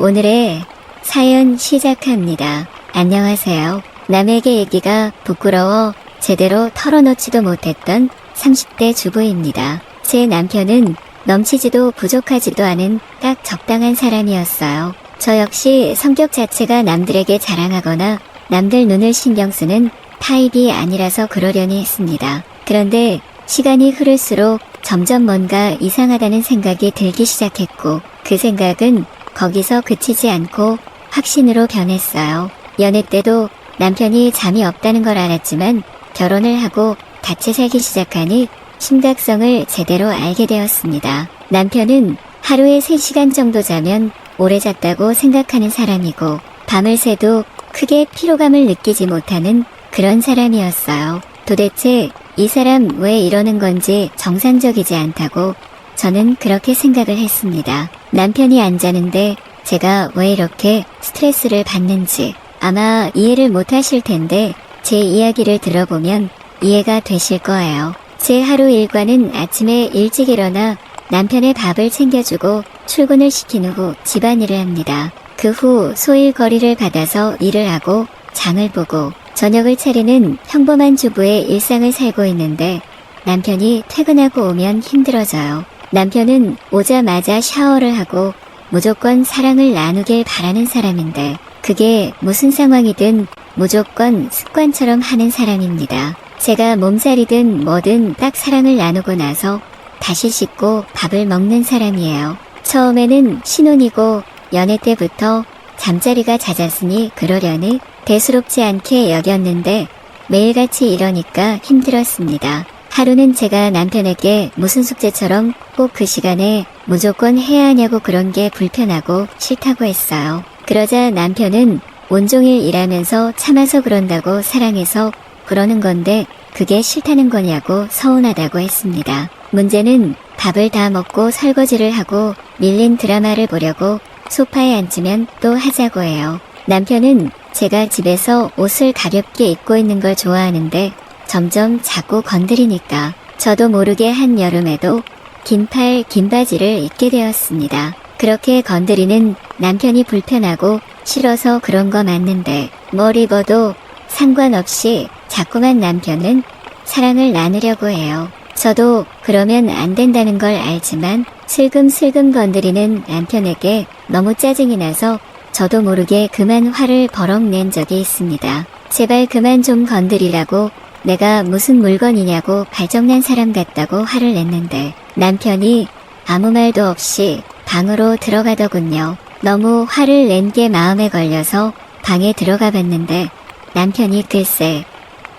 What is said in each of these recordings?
오늘의 사연 시작합니다. 안녕하세요. 남에게 얘기가 부끄러워 제대로 털어놓지도 못했던 30대 주부입니다. 제 남편은 넘치지도 부족하지도 않은 딱 적당한 사람이었어요. 저 역시 성격 자체가 남들에게 자랑하거나 남들 눈을 신경 쓰는 타입이 아니라서 그러려니 했습니다. 그런데 시간이 흐를수록 점점 뭔가 이상하다는 생각이 들기 시작했고 그 생각은 거기서 그치지 않고 확신으로 변했어요. 연애 때도 남편이 잠이 없다는 걸 알았지만 결혼을 하고 같이 살기 시작하니 심각성을 제대로 알게 되었습니다. 남편은 하루에 3시간 정도 자면 오래 잤다고 생각하는 사람이고 밤을 새도 크게 피로감을 느끼지 못하는 그런 사람이었어요. 도대체 이 사람 왜 이러는 건지 정상적이지 않다고 저는 그렇게 생각을 했습니다. 남편이 안 자는데 제가 왜 이렇게 스트레스를 받는지 아마 이해를 못 하실 텐데 제 이야기를 들어보면 이해가 되실 거예요. 제 하루 일과는 아침에 일찍 일어나 남편의 밥을 챙겨주고 출근을 시킨 후 집안일을 합니다. 그 후 소일 거리를 받아서 일을 하고 장을 보고 저녁을 차리는 평범한 주부의 일상을 살고 있는데 남편이 퇴근하고 오면 힘들어져요. 남편은 오자마자 샤워를 하고 무조건 사랑을 나누길 바라는 사람인데 그게 무슨 상황이든 무조건 습관처럼 하는 사람입니다. 제가 몸살이든 뭐든 딱 사랑을 나누고 나서 다시 씻고 밥을 먹는 사람이에요. 처음에는 신혼이고 연애 때부터 잠자리가 잦았으니 그러려니 대수롭지 않게 여겼는데 매일같이 이러니까 힘들었습니다. 하루는 제가 남편에게 무슨 숙제처럼 꼭 그 시간에 무조건 해야 하냐고 그런 게 불편하고 싫다고 했어요. 그러자 남편은 온종일 일하면서 참아서 그런다고 사랑해서 그러는 건데 그게 싫다는 거냐고 서운하다고 했습니다. 문제는 밥을 다 먹고 설거지를 하고 밀린 드라마를 보려고 소파에 앉으면 또 하자고 해요. 남편은 제가 집에서 옷을 가볍게 입고 있는 걸 좋아하는데 점점 자꾸 건드리니까 저도 모르게 한 여름에도 긴팔 긴 바지를 입게 되었습니다. 그렇게 건드리는 남편이 불편하고 싫어서 그런 거 맞는데 뭘 입어도 상관없이 자꾸만 남편은 사랑을 나누려고 해요. 저도 그러면 안 된다는 걸 알지만 슬금슬금 건드리는 남편에게 너무 짜증이 나서 저도 모르게 그만 화를 버럭 낸 적이 있습니다. 제발 그만 좀 건드리라고 내가 무슨 물건이냐고 발정난 사람 같다고 화를 냈는데 남편이 아무 말도 없이 방으로 들어가더군요. 너무 화를 낸 게 마음에 걸려서 방에 들어가 봤는데 남편이 글쎄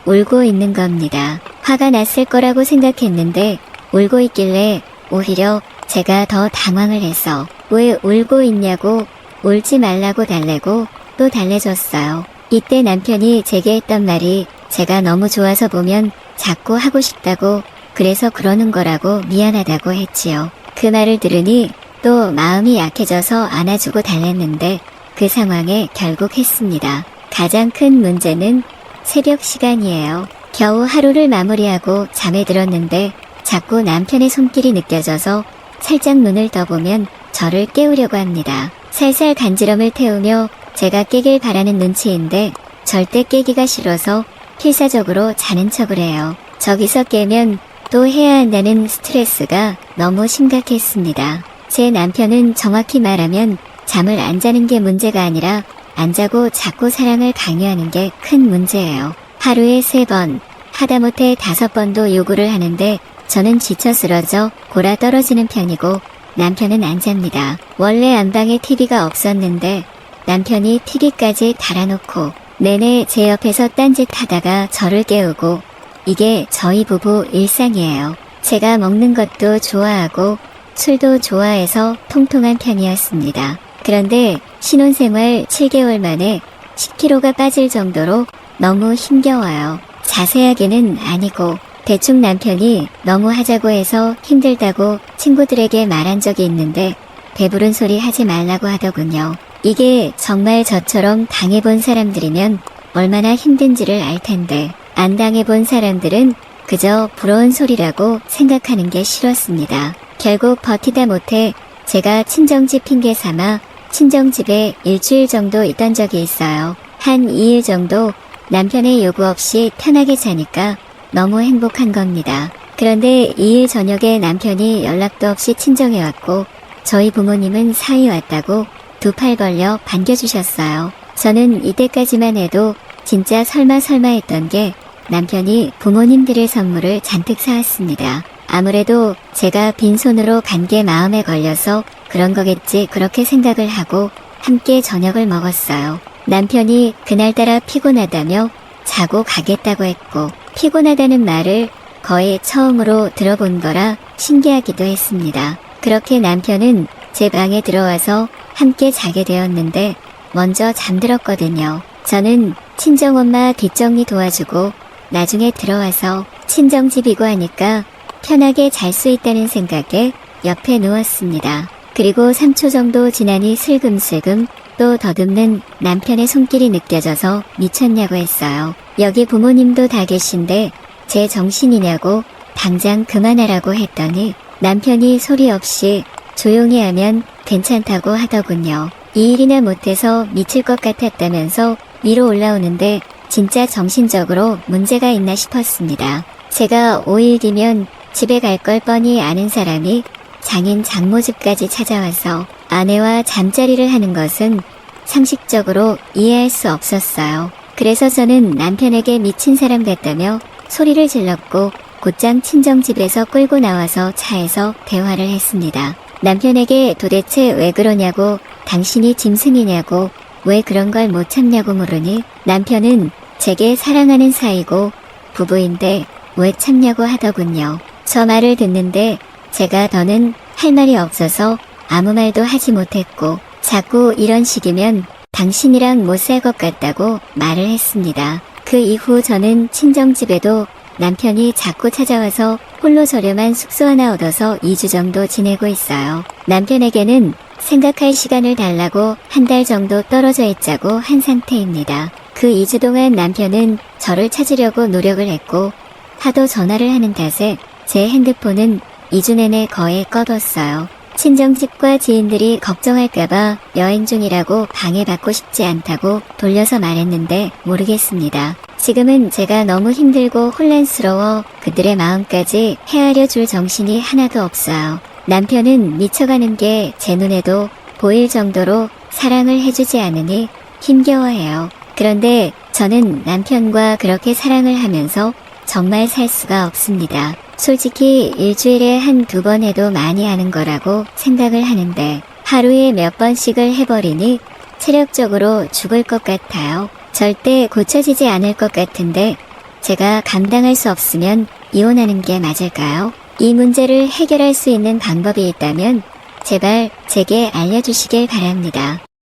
울고 있는 겁니다. 화가 났을 거라고 생각했는데 울고 있길래 오히려 제가 더 당황을 해서 왜 울고 있냐고 울지 말라고 달래고 또 달래줬어요. 이때 남편이 제게 했던 말이 제가 너무 좋아서 보면 자꾸 하고 싶다고 그래서 그러는 거라고 미안하다고 했지요. 그 말을 들으니 또 마음이 약해져서 안아주고 달랬는데 그 상황에 결국 했습니다. 가장 큰 문제는 새벽 시간이에요. 겨우 하루를 마무리하고 잠에 들었는데 자꾸 남편의 손길이 느껴져서 살짝 눈을 떠보면 저를 깨우려고 합니다. 살살 간지럼을 태우며 제가 깨길 바라는 눈치인데 절대 깨기가 싫어서 필사적으로 자는 척을 해요. 저기서 깨면 또 해야 한다는 스트레스가 너무 심각했습니다. 제 남편은 정확히 말하면 잠을 안 자는 게 문제가 아니라 안 자고 자꾸 사랑을 강요하는 게 큰 문제예요. 하루에 세 번, 하다못해 다섯 번도 요구를 하는데 저는 지쳐 쓰러져 골아 떨어지는 편이고 남편은 안 잡니다. 원래 안방에 TV가 없었는데 남편이 TV까지 달아놓고 내내 제 옆에서 딴짓 하다가 저를 깨우고 이게 저희 부부 일상이에요. 제가 먹는 것도 좋아하고 술도 좋아해서 통통한 편이었습니다. 그런데 신혼생활 7개월 만에 10kg가 빠질 정도로 너무 힘겨워요. 자세하게는 아니고 대충 남편이 너무 하자고 해서 힘들다고 친구들에게 말한 적이 있는데 배부른 소리 하지 말라고 하더군요. 이게 정말 저처럼 당해본 사람들이면 얼마나 힘든지를 알 텐데 안 당해본 사람들은 그저 부러운 소리라고 생각하는 게 싫었습니다. 결국 버티다 못해 제가 친정집 핑계 삼아 친정집에 일주일 정도 있던 적이 있어요. 한 2일 정도 남편의 요구 없이 편하게 자니까 너무 행복한 겁니다. 그런데 2일 저녁에 남편이 연락도 없이 친정에 왔고 저희 부모님은 사위 왔다고 두 팔 벌려 반겨주셨어요. 저는 이때까지만 해도 진짜 설마 설마 했던 게 남편이 부모님들의 선물을 잔뜩 사왔습니다. 아무래도 제가 빈손으로 간 게 마음에 걸려서 그런 거겠지 그렇게 생각을 하고 함께 저녁을 먹었어요. 남편이 그날따라 피곤하다며 자고 가겠다고 했고 피곤하다는 말을 거의 처음으로 들어본 거라 신기하기도 했습니다. 그렇게 남편은 제 방에 들어와서 함께 자게 되었는데 먼저 잠들었거든요. 저는 친정엄마 뒷정리 도와주고 나중에 들어와서 친정집이고 하니까 편하게 잘 수 있다는 생각에 옆에 누웠습니다. 그리고 3초 정도 지나니 슬금슬금 또 더듬는 남편의 손길이 느껴져서 미쳤냐고 했어요. 여기 부모님도 다 계신데 제 정신이냐고 당장 그만하라고 했더니 남편이 소리 없이 조용히 하면 괜찮다고 하더군요. 이 일이나 못해서 미칠 것 같았다면서 위로 올라오는데 진짜 정신적으로 문제가 있나 싶었습니다. 제가 5일 뒤면 집에 갈 걸 뻔히 아는 사람이 장인 장모 집까지 찾아와서 아내와 잠자리를 하는 것은 상식적으로 이해할 수 없었어요. 그래서 저는 남편에게 미친 사람 같다며 소리를 질렀고 곧장 친정집에서 끌고 나와서 차에서 대화를 했습니다. 남편에게 도대체 왜 그러냐고 당신이 짐승이냐고 왜 그런 걸 못 참냐고 물으니 남편은 제게 사랑하는 사이고 부부인데 왜 참냐고 하더군요. 저 말을 듣는데 제가 더는 할 말이 없어서 아무 말도 하지 못했고 자꾸 이런 식이면 당신이랑 못 살 것 같다고 말을 했습니다. 그 이후 저는 친정집에도 남편이 자꾸 찾아와서 홀로 저렴한 숙소 하나 얻어서 2주 정도 지내고 있어요. 남편에게는 생각할 시간을 달라고 한 달 정도 떨어져 있자고 한 상태입니다. 그 2주 동안 남편은 저를 찾으려고 노력을 했고 하도 전화를 하는 탓에 제 핸드폰은 2주 내내 거의 꺼뒀어요. 친정집과 지인들이 걱정할까봐 여행 중이라고 방해받고 싶지 않다고 돌려서 말했는데 모르겠습니다. 지금은 제가 너무 힘들고 혼란스러워 그들의 마음까지 헤아려 줄 정신이 하나도 없어요. 남편은 미쳐가는 게 제 눈에도 보일 정도로 사랑을 해주지 않으니 힘겨워해요. 그런데 저는 남편과 그렇게 사랑을 하면서 정말 살 수가 없습니다. 솔직히 일주일에 한 두 번 해도 많이 하는 거라고 생각을 하는데 하루에 몇 번씩을 해버리니 체력적으로 죽을 것 같아요. 절대 고쳐지지 않을 것 같은데 제가 감당할 수 없으면 이혼하는 게 맞을까요? 이 문제를 해결할 수 있는 방법이 있다면 제발 제게 알려주시길 바랍니다.